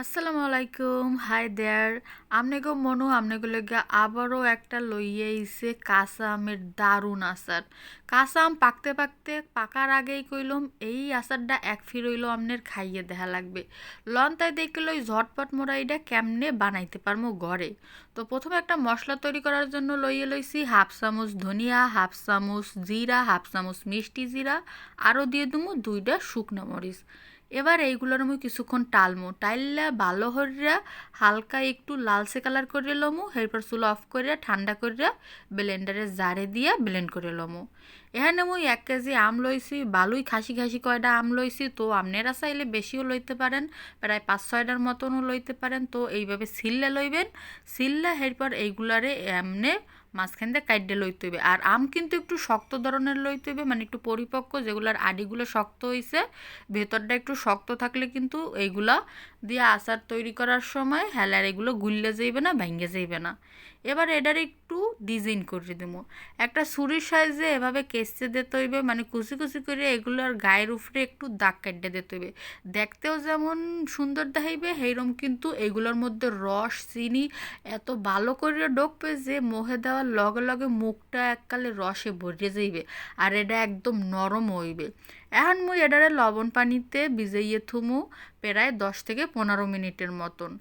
আসসালামু আলাইকুম। Hi there আমনেগো Manu, আমনেগো লেগে আবারও একটা লইয়ে আইছে কাঁচা আমের দারুণ আচার। কাঁচা আম পাকতে পাকতে পাকার আগেই কইলাম, এই আচারটা এক ফির হইল আমনের খাইয়ে দেখা লাগবে। লন তাই দেখল ওই ঝটপট মোড়া এটা কেমনে বানাইতে পারমো ঘরে। তো প্রথমে একটা মশলা তৈরি করার জন্য লইয়ে লইছি হাফ চামচ ধনিয়া, হাফ চামচ জিরা, হাফ চামচ মিষ্টি জিরা, আরও দিয়ে দুমু দুইটা শুকনো মরিচ। এবার এইগুলোর আমি কিছুক্ষণ টালমু। টাইললে ভালো হরিয়া হালকা একটু লালচে কালার করে লমু, এরপর চুল অফ করিয়া ঠান্ডা করিয়া ব্লেন্ডারে জারে দিয়া ব্লেন্ড করে লমু। এখানে মুই এক কেজি আম লইছি বালুই খাসি খাসি কয়টা আম লইছি, তো আপনারা চাইলে বেশিও লইতে পারেন, প্রায় পাঁচ ছয়টার মতনও লইতে পারেন, তো এইভাবে সিললে লইবেন। সিললে এরপর এইগুলারে এমনে মাঝখান দিয়ে কাইডে লইতে হইবে। আর আম কিন্তু একটু শক্ত ধরনের লইতে হইবে মানে একটু পরিপক্ক, যেগুলার আডিগুলো শক্ত হইছে, ভেতরটা একটু শক্ত থাকলে কিন্তু এইগুলা দিয়ে আচার তৈরি করার সময় হেলার এগুলো গুললে যাইবে না, ভেঙে যাইবে না। এবার এটার একটু ডিজাইন করে দেবো একটা ছুরির সাইজে এভাবে কেসে দিতে হইবে মানে কুচি কুচি করে এগুলোর গায়ের উপরে একটু দাগ কাটতে দিতে হইবে। দেখতেও যেমন সুন্দর দেখাইবে সেইরকম কিন্তু এগুলোর মধ্যে রস, চিনি এত ভালো করে ডোকবে যে মোহে দেওয়ার লগে লগে মুখটা এককালে রসে ভরে যাইবে, আর এটা একদম নরম হইবে। এখন মুই এডারে লবণ পানিতে ভিজাইয়ে থুমু প্রায় দশ থেকে পনেরো মিনিটের মতন।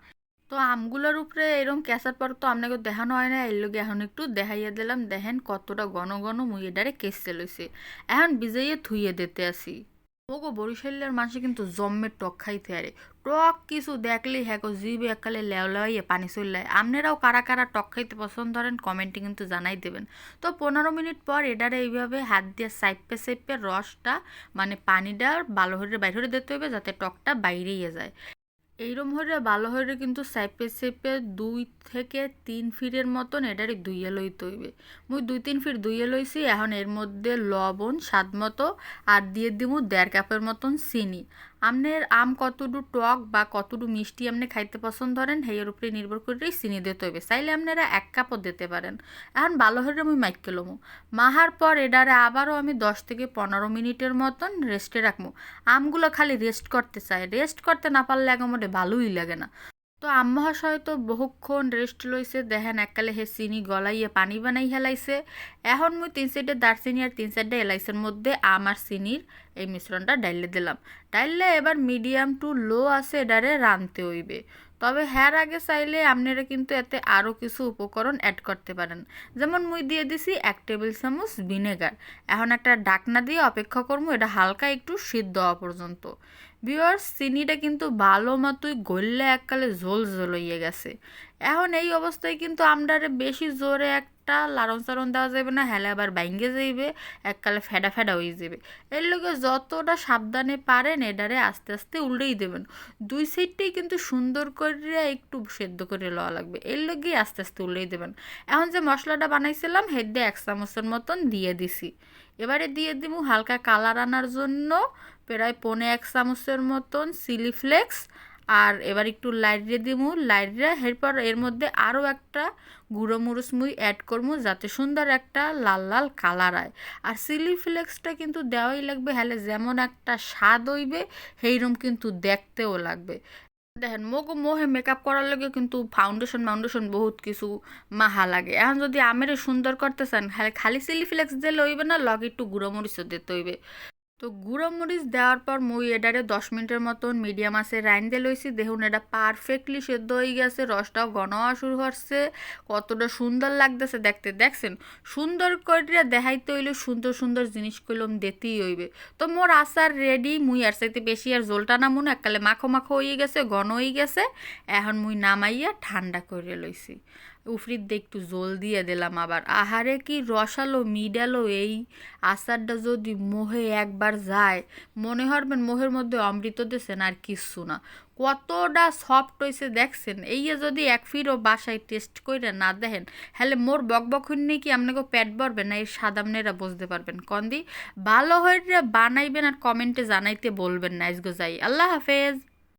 তো আমগুলোর উপরে এরম ক্যাসার পর তো আপনাকে দেখানো হয় না, এর লগে এখন একটু দেখাইয়া দিলাম। দেখেন কতটা ঘন ঘন মুই এডারে কেসতে লইছে। এখন ভিজাইয়ে থুইয়ে দিতে আসি। ওগো বরিশালের মানুষে কিন্তু জম্মের টক খাইতে আরে। টক কিছু দেখলেই হ্যাঁ জিভে একালে লেওলাইয়ে পানি চললায় আপনারাও কারা কারা টক খাইতে পছন্দ করেন কমেন্টে কিন্তু জানাই দেবেন। তো পনেরো মিনিট পর এটারে এইভাবে হাত দিয়ে সাইপে সাইপে রসটা মানে পানিটা ভালো বাইরে দিতে হবে যাতে টকটা বাইরেই যায়। এইরম হরে ভালো হইলে কিন্তু সাইপে সাইপে দুই থেকে তিন ফিরের মতন এটারে দুইয়ে লইতে হইবে। মুই দুই তিন ফিট দুইয়ে লইছি, এখন এর মধ্যে লবণ, স্বাদ মতো, আর দিয়ে দিমু দেড় কাপের মতন চিনি। আপনার আম কতটু টক বা কতটু মিষ্টি আপনি খাইতে পছন্দ করেন হেয়ের উপরে নির্ভর করে চিনি দিতে হবে চাইলে আপনারা এক কাপও দিতে পারেন। এখন ভালো হয়ে আমি মাইকে লমু। মাহার পর এডারে আবারও আমি দশ থেকে পনেরো মিনিটের মতন রেস্টে রাখব আমগুলো খালি রেস্ট করতে চাই। রেস্ট করতে না পারলে একেবারে ভালোই লাগে না। তো আম্মহাশয় তো বহুক্ষণ রেস্ট লইছে দেখেন এককালে হে চিনি গলাইয়ে পানি বানাই হেলাইছে। এখন মুই তিন সাইডে দারচিনি আর তিন সাইডে এলাইসের মধ্যে আম আর চিনির এই মিশ্রণটা ডাইলে দিলাম। ডাইলে এবার মিডিয়াম টু লো আছে এটারে রানতে হইবে। তবে হ্যার আগে চাইলে আপনারা কিন্তু এতে আরও কিছু উপকরণ অ্যাড করতে পারেন। যেমন মুই দিয়ে দিছি এক টেবিল চামচ ভিনেগার এখন একটা ডাকনা দিয়ে অপেক্ষা করব, এটা হালকা একটু সিদ্ধ হওয়া পর্যন্ত। বিয়ার্স চিনিটা কিন্তু ভালো মতোই গললে এককালে ঝোল ঝোল হইয়ে গেছে। এখন এই অবস্থায় কিন্তু আমরারে বেশি জোরে একটা লারণ চারণ দেওয়া যাবে না, হেলে আবার বাইঙ্গে যাইবে, এককালে ফেডা ফেডা হয়ে যাবে এর লোকে যতটা সাবধানে পারেন এডারে আস্তে আস্তে উল্টেই দেবেন। দুই সাইডটাই কিন্তু সুন্দর করে একটু সেদ্ধ করে লওয়া লাগবে, এর লগেই আস্তে আস্তে উল্টেই দেবেন। এখন যে মশলাটা বানাইছিলাম, হেডে এক চামচের মতন দিয়ে দিছি। এবারে দিয়ে দিব হালকা কালার আনার জন্য প্রায় পনে এক চামচের মতন চিলি ফ্লেক্স আর এবার একটু লাইটে দিমু। লাইটে এরপর এর মধ্যে আরও একটা গুঁড়ো মরিচ মুই অ্যাড করব যাতে সুন্দর একটা লাল লাল কালার হয় আর চিলি ফ্লেক্সটা কিন্তু দেওয়াই লাগবে হলে যেমন একটা স্বাদ হইবে সেইরকম কিন্তু দেখতেও লাগবে। দেখেন মোক মোহে মেকআপ করার লাগে কিন্তু ফাউন্ডেশন মাউন্ডেশন বহুত কিছু মাহা লাগে। এখন যদি আমের সুন্দর করতে চান খালি চিলি ফ্লেক্স দিলে হইবে না, লগে একটু গুঁড়ো মরিচও দিতে হইবে। তো গুঁড়ো মরিচ দেওয়ার পর মুই এটারে দশ মিনিটের মতন মিডিয়াম আছে রাইন দিয়ে লইছি। দেখুন, এটা পারফেক্টলি সেদ্ধ হয়ে গেছে, রসটাও ঘন শুরু হচ্ছে। কতটা সুন্দর লাগতেছে দেখতে। দেখছেন? সুন্দর করে দেখাইতে হইলে সুন্দর সুন্দর জিনিস কইলাম দিতেই হইবে। তো মোর আচার রেডি মুই আর চাইতে বেশি আর জলটা নামুন এককালে মাখো মাখো হয়ে গেছে, ঘন হয়ে গেছে। এখন মুই নামাইয়া ঠান্ডা করে লইছি। উফরির দিয়ে একটু জল দিয়ে দিলাম আবার। আহারে কি রসালো, মিডালো এই আচারটা যদি মোহে একবার যায়। মনে হরবেন মোহের মধ্যে অমৃত দিয়েছেন আর কিচ্ছু না। কতটা সফট হয়েছে দেখছেন। এই যদি এক ফিরও বাসায় টেস্ট করে না দেখেন হলে মোর বক হইনি কি আপনাকে প্যাট ভরবেন না, এই সাদামনেরা বুঝতে পারবেন। কন্দি, ভালো হয়ে বানাইবেন আর কমেন্টে জানাইতে বলবেন না, আজগো যাই। আল্লাহ হাফেজ।